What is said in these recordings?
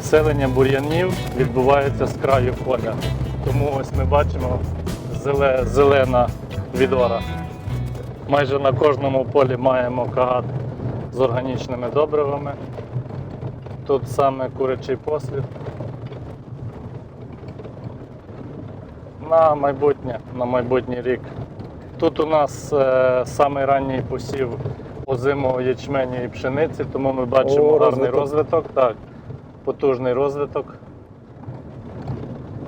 заселення бур'янів відбувається з краю поля. Тому ось ми бачимо зеле- зелена відора. Майже на кожному полі маємо кагат з органічними добривами. Тут саме курячий послід. На майбутнє, на майбутній рік. Тут у нас е, самий ранній посів озимого ячменю і пшениці, тому ми бачимо О, гарний розвиток. розвиток. Так, потужний розвиток.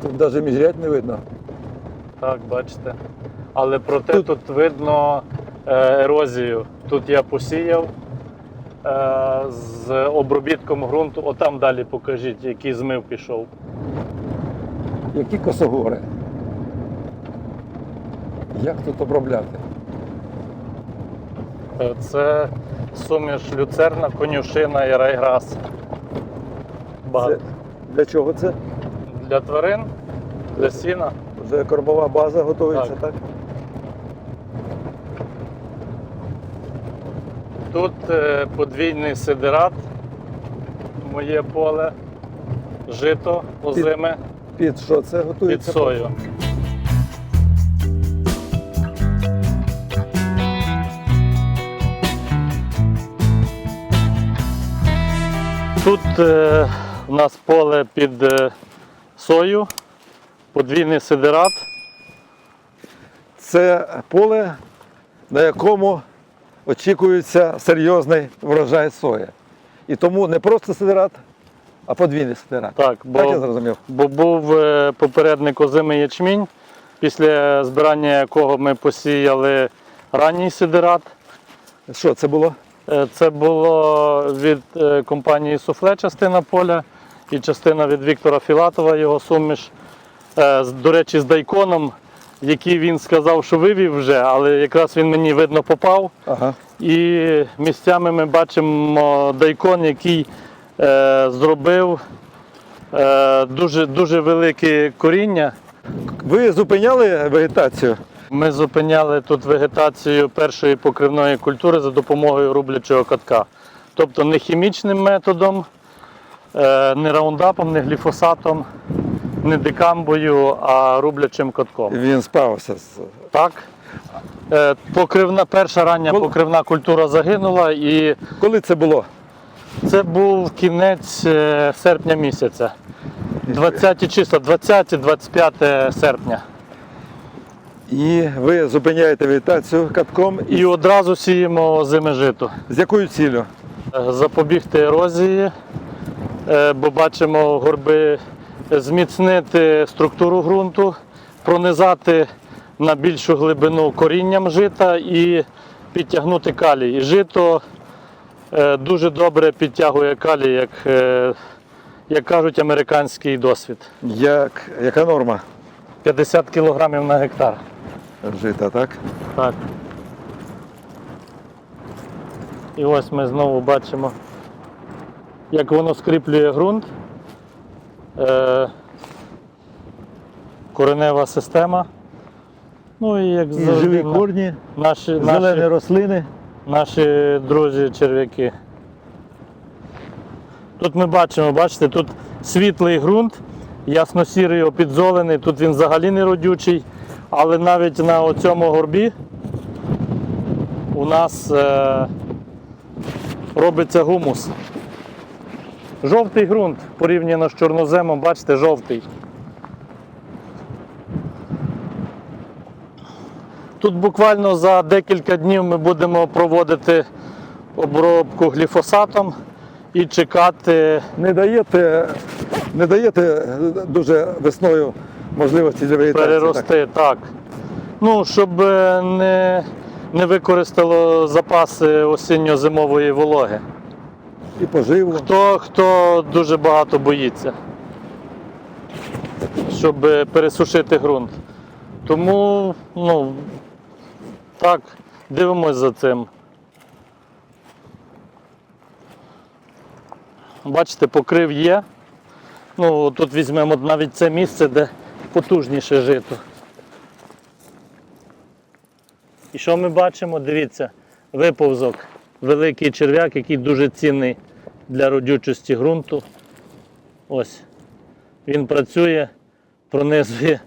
Тут навіть міжрядь не видно. Так, бачите. Але проте тут, видно е, ерозію. Тут я посіяв е, з обробітком ґрунту. Отам далі покажіть, який змив пішов. Які косогори. Як тут обробляти? Е, Це суміш люцерна, конюшина і райграс. Багато. Це, для чого це? Для тварин, для сіна. Вже кормова база готується, Так. так? Тут е, подвійний сидерат, моє поле, жито озиме Під що це під готується? сою. Тут е, у нас поле під е, сою, подвійний сидерат. Це поле, на якому очікується серйозний врожай сої. І тому не просто сидерат, а подвійний сидерат. Так, бо Так я зрозумів. Бо був е, попередник озимий ячмінь, після збирання якого ми посіяли ранній сидерат. Що це було? Е, Це було від компанії Суфле частина поля і частина від Віктора Філатова, його суміш. Е, До речі, з дайконом, який він сказав, що вивів вже, але якраз він мені видно попав. Ага. І місцями ми бачимо дайкон, який е, зробив е, дуже, дуже велике коріння. Ви зупиняли вегетацію? Ми зупиняли тут вегетацію першої покривної культури за допомогою рублячого катка. Тобто не хімічним методом, не раундапом, не гліфосатом, не дикамбою, а рублячим катком. Він спався. з- Так. Е, Покривна, перша рання Коли- покривна культура загинула і Коли це було? Це був кінець е, серпня місяця. 20 числа, 20-25 серпня. І ви зупиняєте вегетацію катком. І І одразу сіємо зими жито. з якою ціллю? Е, Запобігти ерозії, е, бо бачимо горби, зміцнити структуру ґрунту, пронизати на більшу глибину корінням жита і підтягнути калій. І жито е, дуже добре підтягує калій, як, е, як кажуть, американський досвід. Як, яка норма 50 кг на гектар. жита, так? Так. І ось ми знову бачимо, як воно скріплює ґрунт. Е, коренева система. Ну і як І завжди, живі корні, наші, зелені наші, рослини. наші друзі черв'яки. Тут ми бачимо, бачите, тут світлий ґрунт, ясно-сірий опідзолений, тут він взагалі не родючий, але навіть на цьому горбі у нас е, робиться гумус. Жовтий ґрунт порівняно з чорноземом, бачите, жовтий. Тут буквально за декілька днів ми будемо проводити обробку гліфосатом і чекати. Не даєте, не даєте дуже весною можливості для вегетації. перерости так. Ну, щоб е, не, не використало запаси осінньо-зимової вологи. І поживу. Хто, хто дуже багато боїться, щоб е, пересушити ґрунт. Тому, ну, так, дивимось за цим. Бачите, покрив є. Ну, тут візьмемо навіть це місце, де потужніше жито. І що ми бачимо? Дивіться, виповзок, великий черв'як, який дуже цінний для родючості ґрунту. Ось. Він працює, пронизує.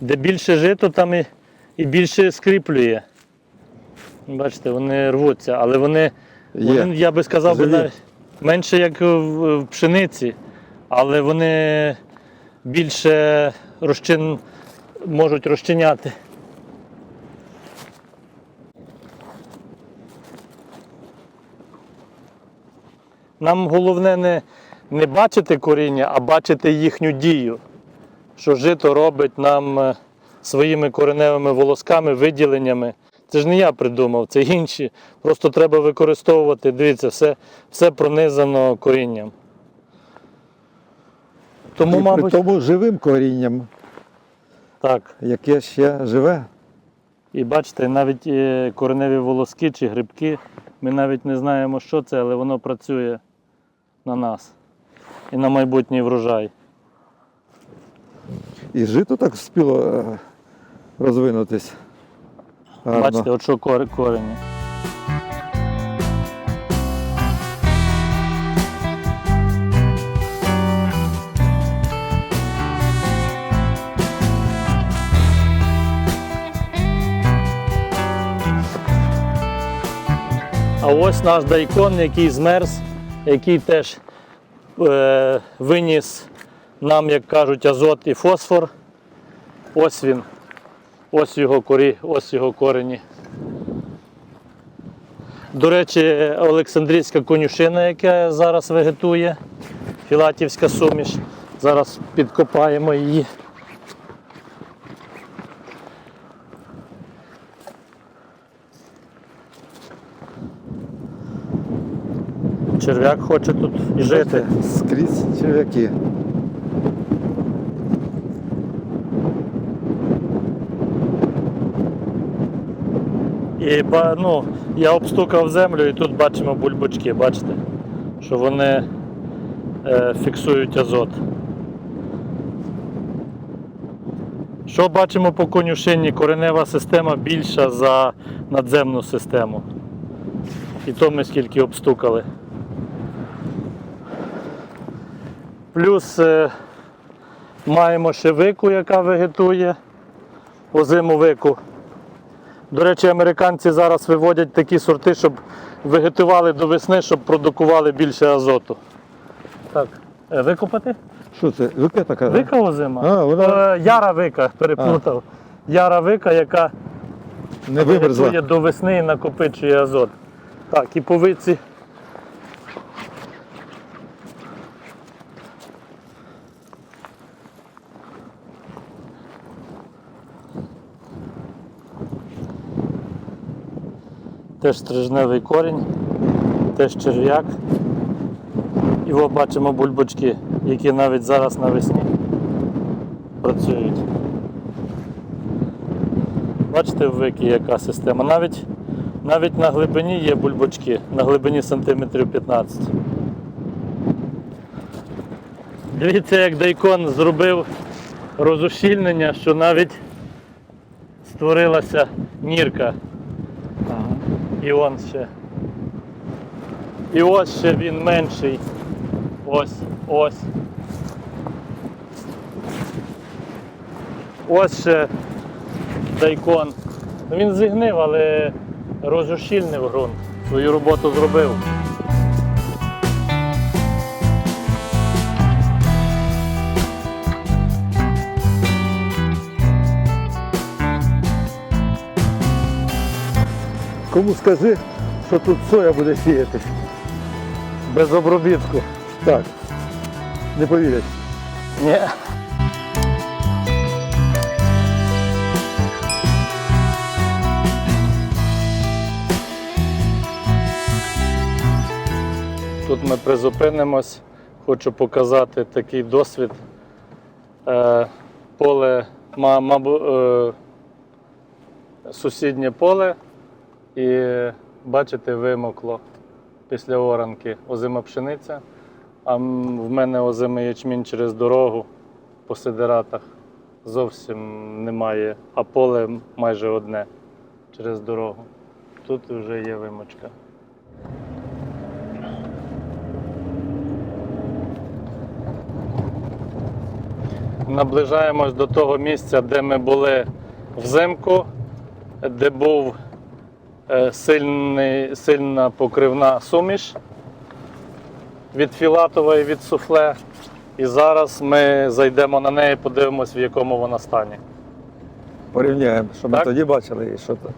Де більше жито, там і, і більше скріплює. Бачите, вони рвуться, але вони, Є. вони я би сказав, би, Живі. навіть менше як в, в пшениці, але вони більше розчин, можуть розчиняти. Нам головне не, не бачити коріння, а бачити їхню дію. Що жито робить нам е, своїми кореневими волосками, виділеннями. Це ж не я придумав, це інші. Просто треба використовувати. Дивіться, все, все пронизано корінням. Тому, і мабуть, при тому живим корінням, так. яке ще живе. І бачите, навіть е, кореневі волоски чи грибки, ми навіть не знаємо, що це, але воно працює на нас і на майбутній врожай. І жито так спіло е, розвинутись. Гарно. Бачите, от що кор- корені. А ось наш дайкон, який змерз, який теж е, виніс нам, як кажуть, азот і фосфор. Ось він. Ось його корі, ось його корені. До речі, Олександрійська конюшина, яка зараз вегетує, філатівська суміш. Зараз підкопаємо її. Черв'як хоче тут жити. Скрізь черв'яки. І ну, я обстукав землю і тут бачимо бульбочки, бачите, що вони е, фіксують азот. Що бачимо по конюшині? Коренева система більша за надземну систему. І то ми скільки обстукали. Плюс е, маємо ще вику, яка вегетує, озиму вику. До речі, американці зараз виводять такі сорти, щоб вегетували до весни, щоб продукували більше азоту. Так, е, викопати? Що це? Вика така? Вика озима? А, вона- Е, Яра вика, переплутав. Яра вика, яка Не вимерзла. до весни і накопичує азот. Так, і по викі Теж стрижневий корінь, теж черв'як. І от бачимо бульбочки, які навіть зараз навесні працюють. Бачите в вики яка система. Навіть, навіть на глибині є бульбочки, на глибині сантиметрів 15. Дивіться, як Дайкон зробив розущільнення, що навіть створилася нірка. І он ще. І ось ще він менший. Ось, ось. Ось ще дайкон. Ну, Він зігнив, але розушільнив ґрунт. Свою роботу зробив. Кому скажи, що тут соя буде сіятись. Без обробітку. Так. Не повірять. Ні. Тут ми призупинимось. Хочу показати такий досвід. Е, поле, ма- мабу- е, сусіднє поле і бачите, вимокло після оранки озима пшениця, а в мене озимий ячмінь через дорогу по сидератах зовсім немає, а поле майже одне через дорогу. Тут вже є вимочка. Наближаємось до того місця, де ми були взимку, де був сильний, сильна покривна суміш від філатова і від суфле. І зараз ми зайдемо на неї, подивимось, в якому вона стані. Порівняємо, що ми Так. тоді бачили і що, то-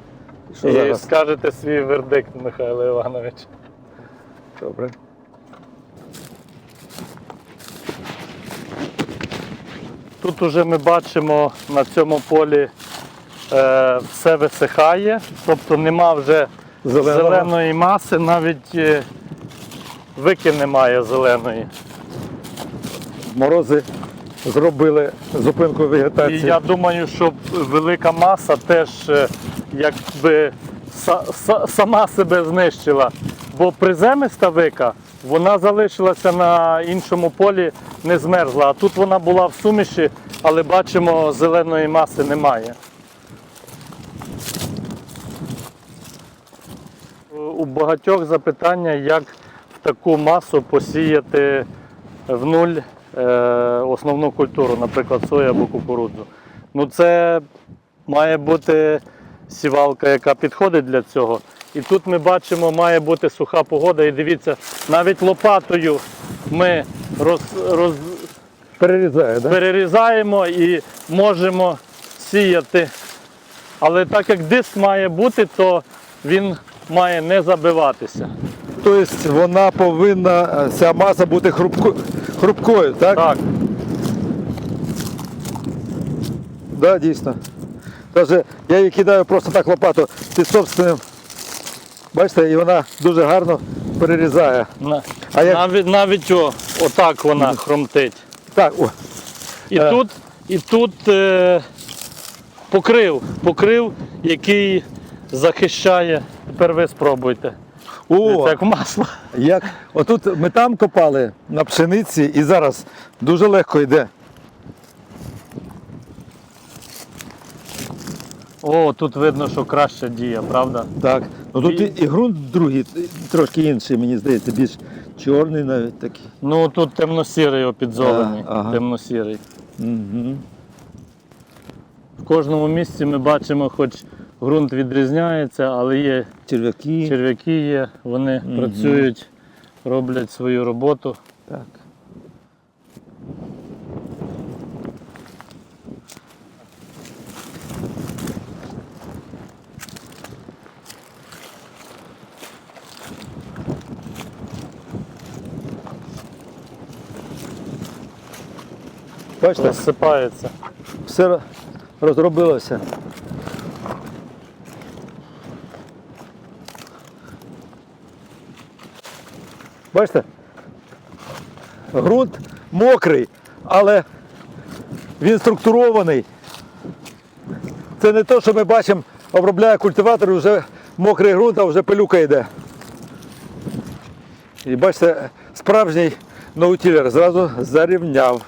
і що і зараз. скажете свій вердикт, Михайло Іванович. Добре. Тут уже ми бачимо на цьому полі е, все висихає, тобто нема вже Зеленого. зеленої маси, навіть е, вики немає зеленої. Морози зробили зупинку вегетації. І я думаю, що велика маса теж е, якби са- са- сама себе знищила. Бо приземиста вика, вона залишилася на іншому полі, не змерзла. А тут вона була в суміші, але бачимо, зеленої маси немає. У багатьох запитання, як в таку масу посіяти в нуль е, основну культуру, наприклад, сою або кукурудзу. Ну це має бути сівалка, яка підходить для цього. І тут ми бачимо, має бути суха погода. І дивіться, навіть лопатою ми роз, роз, Перерізає, так? перерізаємо і можемо сіяти. Але так як диск має бути, то він має не забиватися. Тобто вона повинна, е, ця маса бути хрупко, хрупкою, так? Так, Да, дійсно. Даже я її кидаю просто так лопату під собственним. Бачите, і вона дуже гарно перерізає. на- А як- навіть, навіть о, отак вона хромтить. Так, о, І Е. тут, і тут е, покрив, покрив, який захищає. Тепер ви спробуйте. о, Це як масло. як отут ми там копали на пшениці і зараз дуже легко йде. О, тут видно, що краще діє, правда? Так. Ну тут І- і, і ґрунт другий, трошки інший, мені здається, більш чорний навіть такий. Ну тут темно-сірий опідзолений. А, ага. Темно-сірий. Угу. В кожному місці ми бачимо, хоч ґрунт відрізняється, але є Черв'яки. черв'яки є, вони Мгм. працюють, роблять свою роботу. Так. Бачите, Розсипається. все розробилося. Бачите? Грунт мокрий, але він структурований. Це не те, що ми бачимо, обробляє культиватор, і вже мокрий ґрунт, а вже пилюка йде. І бачите, справжній наутілер зразу зарівняв.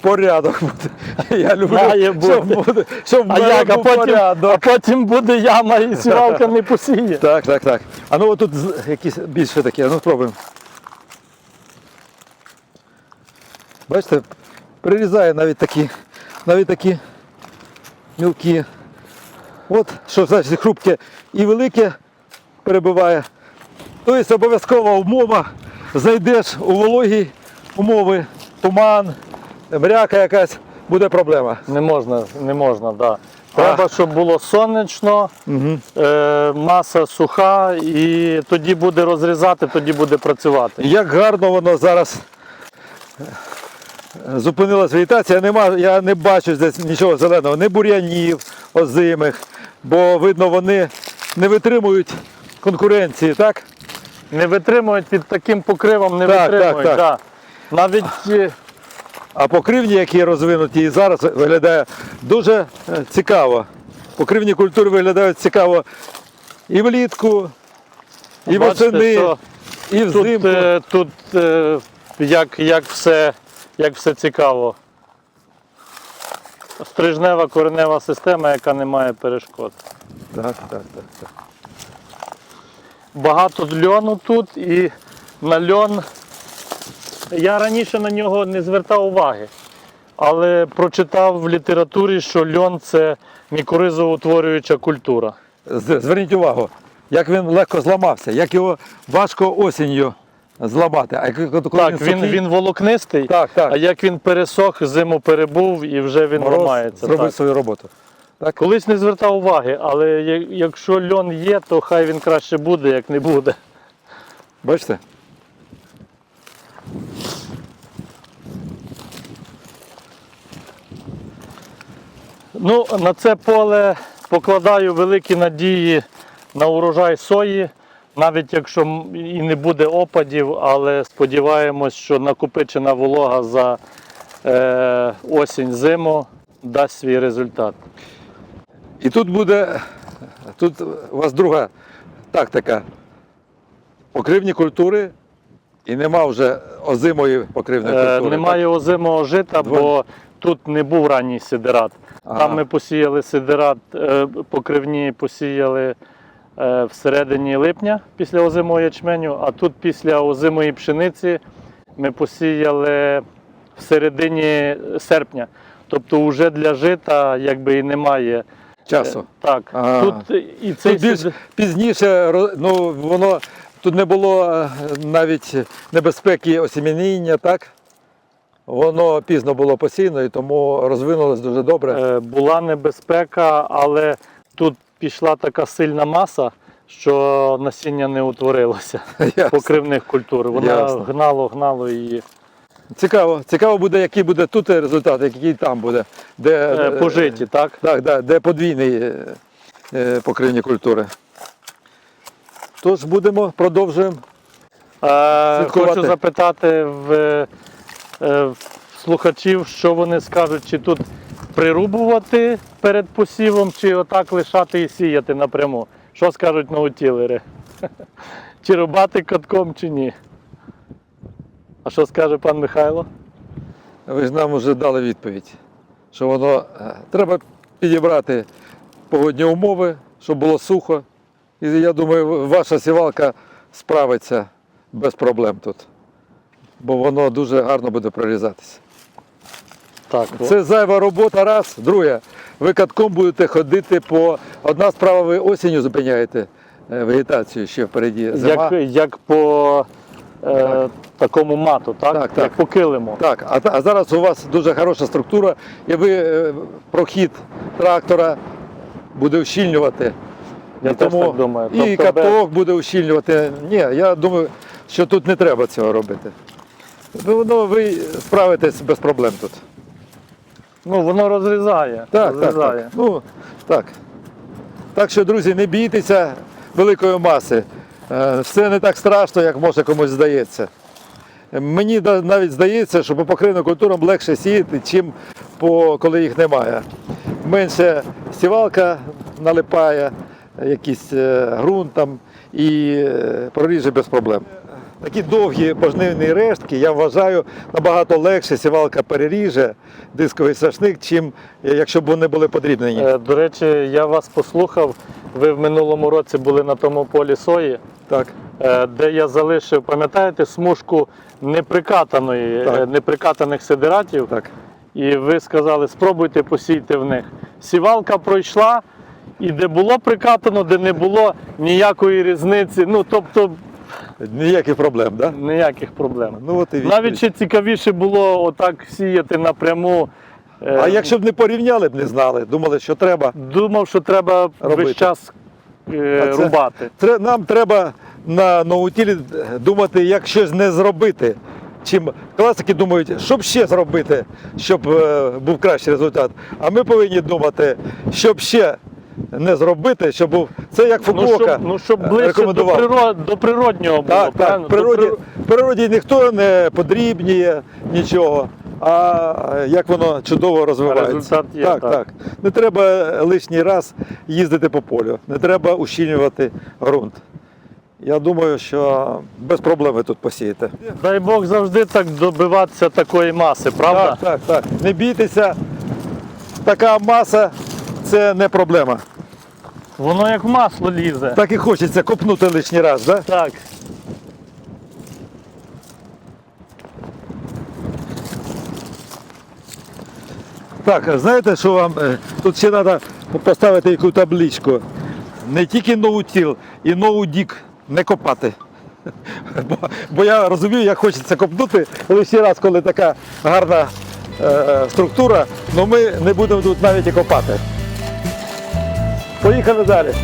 Порядок буде. Я люблю, Має щоб буде, щоб А як? А потім, порядок. а потім буде яма і сівалка не посіє. Так, так, так. А ну отут якісь більше такі, а ну спробуємо. Бачите, прирізає навіть такі, навіть такі мілкі. От що значить хрупке і велике перебиває. Тобто обов'язкова умова, зайдеш у вологі умови, туман, мряка якась, буде проблема. Не можна, не можна, да. Треба, щоб було сонячно, Угу. е, маса суха, і тоді буде розрізати, тоді буде працювати. Як гарно воно зараз е, зупинилась вегетація. Нема, я не бачу здесь нічого зеленого, ні бур'янів озимих, бо видно, вони не витримують конкуренції, так? Не витримують під таким покривом, не Так, витримують. так, Да. Навіть е, А покривні, які розвинуті і зараз, виглядає дуже е, цікаво. Покривні культури виглядають цікаво і влітку, і бачите, восени, що і тут, взимку. е, тут е, як, як, все, як все цікаво. Стрижнева коренева система, яка не має перешкод. Так, так, так, так. Багато льону тут і на льон. Я раніше на нього не звертав уваги. але прочитав в літературі, що льон це мікоризоутворююча культура. З- Зверніть увагу, як він легко зламався, як його важко осінню зламати. А як- коли Так, він, сухий, він волокнистий, Так, так. а як він пересох, зиму перебув і вже він мороз ламається. зробив Так. свою роботу. Так? Колись не звертав уваги, але я- якщо льон є, то хай він краще буде, як не буде. Бачите? Ну, на це поле покладаю великі надії на урожай сої, навіть якщо і не буде опадів, але сподіваємось, що накопичена волога за е, осінь-зиму дасть свій результат. І тут буде, тут у вас друга тактика. Покривні культури і нема вже озимої покривної Е, культури. немає озимого жита, Двоє. бо тут не був ранній сидерат. Ага. Там ми посіяли сидерат, е, покривні посіяли е, всередині липня після озимого ячменю, а тут після озимої пшениці ми посіяли в середині серпня. Тобто вже для жита якби і немає. Так, часу. Е, Так, Ага. тут і цей Тут більш пізніше ну, воно тут не було е, навіть небезпеки осімініння, так? Воно пізно було посіяно і тому розвинулось дуже добре. Е, була небезпека, але тут пішла така сильна маса, що насіння не утворилося Ясно. покривних культур. Вона Ясно. гнало, гнало її Цікаво, цікаво буде, який буде тут результат, який там буде. Де, е, по житті, так? Так, да, де подвійні е, покривні культури. Тож будемо, продовжуємо. Е, хочу запитати в слухачів, що вони скажуть, чи тут прирубувати перед посівом, чи отак лишати і сіяти напряму. Що скажуть наутілери? Чи рубати катком, чи ні? А що скаже пан Михайло? Ви ж нам вже дали відповідь, що воно е, треба підібрати погодні умови, щоб було сухо. І я думаю, ваша сівалка справиться без проблем тут. Бо воно дуже гарно буде прорізатися. Так, Це зайва робота, раз. Друге, ви катком будете ходити по. Одна справа, ви осінню зупиняєте е, вегетацію ще впереді. Зима. як, як по е, Так. такому мату, так? Так, так. Як по килиму. Так, а, та- а зараз у вас дуже хороша структура, і ви е, прохід трактора буде ущільнювати. Я І теж так думаю. І Тобто каток буде ущільнювати. Ні, я думаю, що тут не треба цього робити. Ну, ну, ви справитесь без проблем тут. Ну, воно розрізає. Так, так, розрізає. так. Ну, так. Так що, друзі, не бійтеся великої маси. Е, Все не так страшно, як може комусь здається. Мені навіть здається, що по покривним культурам легше сіяти, чим по, коли їх немає. Менше сівалка налипає, якийсь е, ґрунт там і е, проріже без проблем. Такі довгі пожнивні рештки, я вважаю, набагато легше сівалка переріже дисковий сашник, чим е, якщо б вони були подрібнені. Е, До речі, я вас послухав. Ви в минулому році були на тому полі сої, Так. е, де я залишив, пам'ятаєте, смужку неприкатаної, Так. неприкатаних сидератів. Так. І ви сказали, спробуйте посійте в них. Сівалка пройшла, і де було прикатано, де не було ніякої різниці. Ну, тобто Ніяких проблем, так? Да? ніяких проблем. Ну, от і. Навіть ще цікавіше було отак сіяти напряму. Е, А якщо б не порівняли б, не знали, думали, що треба. Думав, що треба Робити. весь час е, це- рубати. Тре- Нам треба на ноутілі думати, як щось не зробити. Чим класики думають, що б ще зробити, щоб е, був кращий результат. А ми повинні думати, щоб ще не зробити, щоб був. Це як Ну, щоб, ну, щоб ближче до, природ, до природнього було. Так, так. В природі, в природі ніхто не подрібніє нічого, а як воно чудово розвивається. Результат є, так, так. так. Не треба лишній раз їздити по полю, не треба ущільнювати ґрунт. Я думаю, що без проблем ви тут посієте. Дай Бог завжди так добиватися такої маси, правда? Так, так, так. Не бійтеся, така маса це не проблема. Воно як в масло лізе. Так і хочеться копнути лишній раз, да? Так. Так, знаєте, що вам е, тут ще треба поставити яку табличку. Не тільки ноутіл, і ноудік не копати. Бо, бо я розумію, як хочеться копнути лише раз, коли така гарна е, структура, але ми не будемо тут навіть і копати. Поїхали далі.